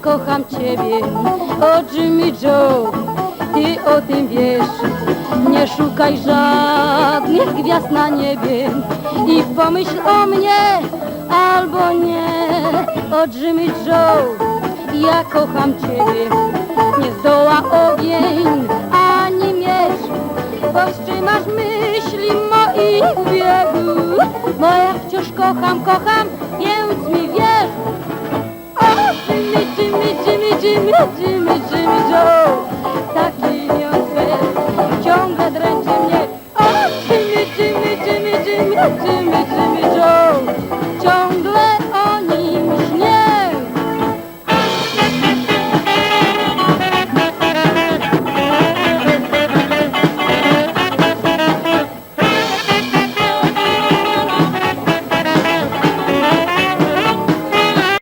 kocham ciebie, o Jimmy Joe, ty o tym wiesz. Nie szukaj żadnych gwiazd na niebie i pomyśl o mnie albo nie, o Jimmy Joe, ja kocham ciebie. Nie zdoła ogień ani miecz, powstrzymasz myśli moich biegu, bo ja wciąż kocham, kocham, Jimmy, Jimmy, Jimmy, Jimmy, Jimmy, Jimmy Joe, taki niosfer, ciągle dręczy mnie. O, Jimmy, Jimmy, Jimmy, Jimmy, Jimmy.